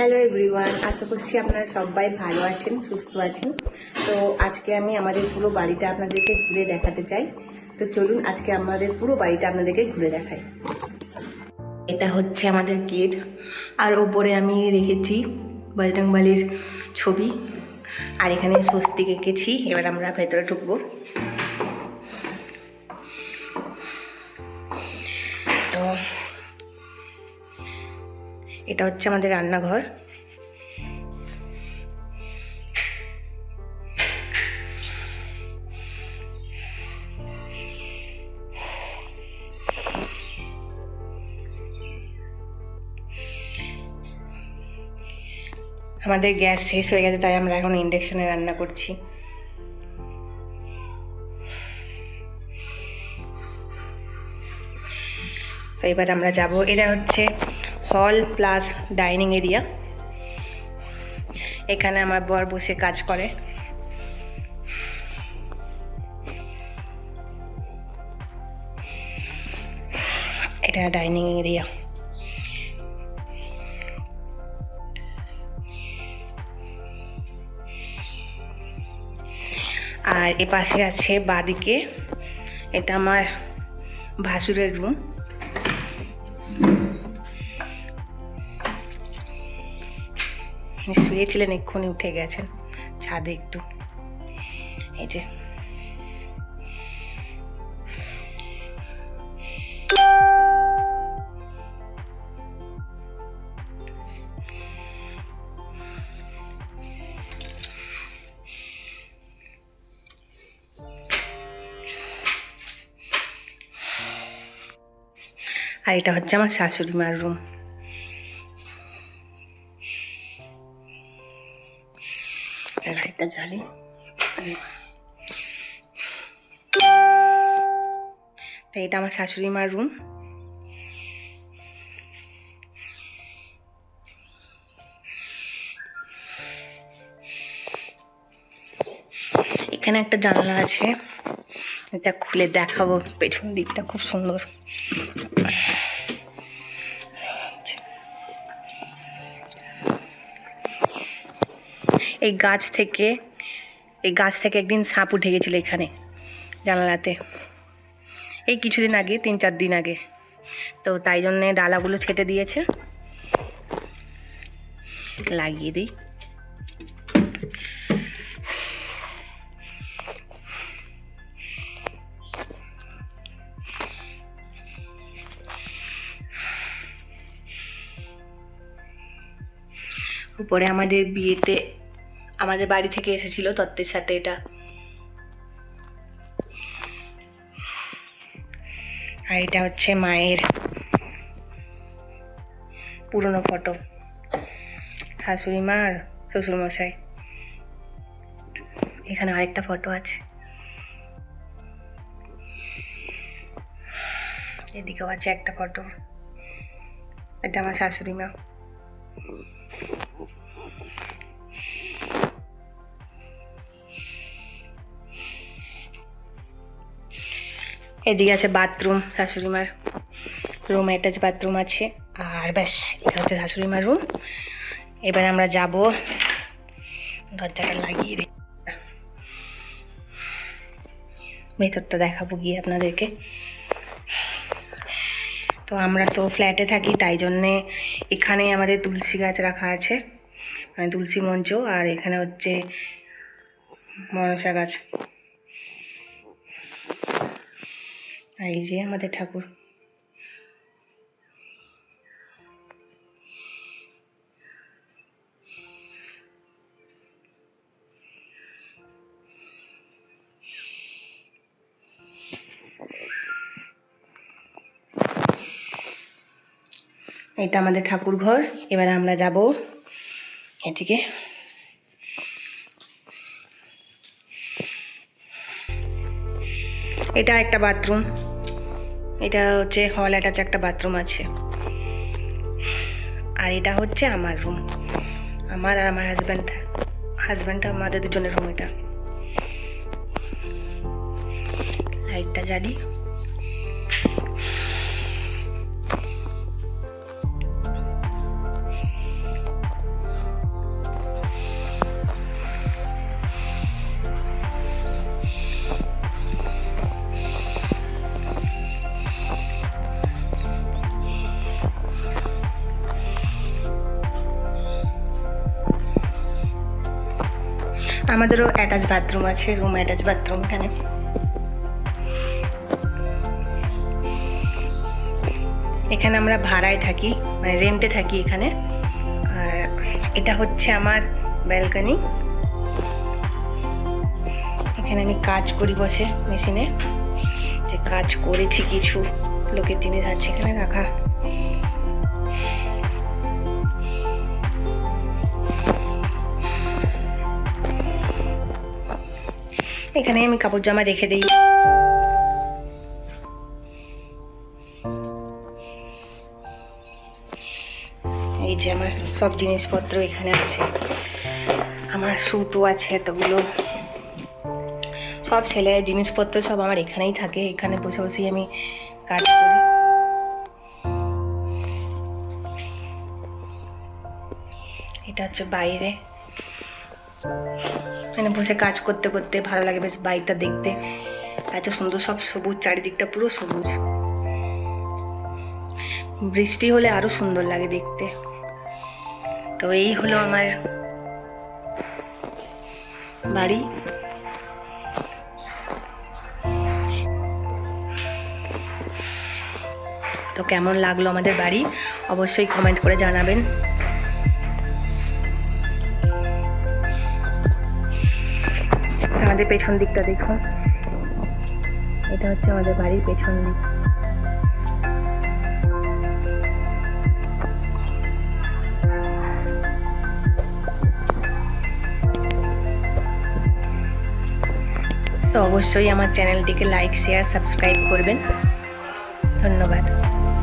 Hello everyone, আশা করছি আপনারা সবাই ভালো আছেন, সুস্থ আছেন। তো আজকে আমি আমাদের পুরো বাড়িটা আপনাদেরকে ঘুরে দেখাতে চাই। তো চলুন আজকে আমাদের পুরো বাড়িটা আপনাদেরকে ঘুরে দেখাই। এটা হচ্ছে আমাদের গেট। আর ওপরে আমি রেখেছি বজরংবালির ছবি। আর এখানে স্বস্তিক এঁকেছি এবার আমরা ভেতরে ঢুকবো। তো এটা হচ্ছে আমাদের রান্নাঘর। আমাদের গ্যাস শেষ হয়ে গেছে, তাই আমরা এখন ইন্ডাকশনে রান্না করছি। তো এবার আমরা যাব। এটা হচ্ছে হল প্লাস ডাইনিং এরিয়া এখানে আমার বর বসে কাজ করে। এটা ডাইনিং এরিয়া আর এ পাশে আছে বাদিকে। এটা আমার ভাসুরের রুম শুয়েছিলেন, এক্ষুনি উঠে গেছেন। ছাদে একটু। এই যে। আর এটা হচ্ছে আমার শাশুড়ি মার রুম লাইটটা জ্বালি তো এটা আমার শাশুড়ি মার রুম এখানে একটা জানলা আছে। এটা খুলে দেখাবো। পেছন দিকটা খুব সুন্দর। এই গাছ থেকে, এই গাছ থেকে একদিন সাপ উঠে গেছিল এখানে, জানালাতে। এই কিছুদিন আগে, তিন চার দিন আগে। তো তাই জন্যে ডালাগুলো ছেটে দিয়েছে। লাগিয়ে দিই। উপরে আমাদের বিয়েতে আমাদের বাড়ি থেকে এসেছিল তত্ত্বের সাথে এটা। আর এটা হচ্ছে মায়ের পুরনো ফটো। শাশুড়ি মা আর শ্বশুরমশাই। এখানে আরেকটা ফটো আছে। এদিকেও আছে একটা ফটো। এটা আমার শাশুড়ি মা। এদিকে আছে বাথরুম শাশুড়ি মার রুম অ্যাটাচ বাথরুম আছে। আর ব্যাস এটা হচ্ছে শাশুড়ি মার রুম এবার আমরা যাব দরজাটা লাগিয়ে দিই ভেতরটা দেখাবো গিয়ে আপনাদেরকে। তো আমরা তো ফ্ল্যাটে থাকি, তাই জন্যে এখানে আমাদের তুলসী গাছ রাখা আছে মানে তুলসী মঞ্চ, আর এখানে হচ্ছে মনসা গাছ। আর এই যে আমাদের ঠাকুর। এটা আমাদের ঠাকুর ঘর। এবার আমরা যাব এদিকে। এটা একটা বাথরুম। এটা হচ্ছে হল অ্যাটাচ একটা বাথরুম আছে। আর এটা হচ্ছে আমার রুম আমার আর আমার হাজব্যান্ড হাজব্যান্ড আমাদের দুজনের রুম এটা। লাইটটা জ্বালি। আমাদেরও অ্যাটাচ বাথরুম আছে রুম অ্যাটাচ বাথরুম এখানে। এখানে আমরা ভাড়ায় থাকি মানে রেন্টে থাকি এখানে। আর এটা হচ্ছে আমার ব্যালকনি এখানে আমি কাজ করি বসে মেশিনে যে কাজ করেছি কিছু, লোকের জিনিস আছে এখানে রাখা। এখানে আমি কাপড় জামা রেখে দিই। এই যে আমার সব জিনিসপত্র এখানে আছে। আমার সুতো আছে এতগুলো। সব ছেলের জিনিসপত্র সব আমার এখানেই থাকে। এখানে বসে বসেই আমি কাজ করি। এটা হচ্ছে বাইরে। এখানে বসে কাজ করতে করতে ভালো লাগে বেশ বাইকটা দেখতে। এত সুন্দর সব সবুজ, চারিদিকটা পুরো সবুজ। বৃষ্টি হলে আরও সুন্দর লাগে দেখতে। তো এই হলো আমার বাড়ি। তো কেমন লাগল আমাদের বাড়ি? অবশ্যই কমেন্ট করে জানাবেন। আমাদের পেছন দিকটা দেখুন। এটা হচ্ছে আমাদের বাড়ির পেছন দিক। তো অবশ্যই আমার চ্যানেলটিকে লাইক শেয়ার সাবস্ক্রাইব করবেন। ধন্যবাদ।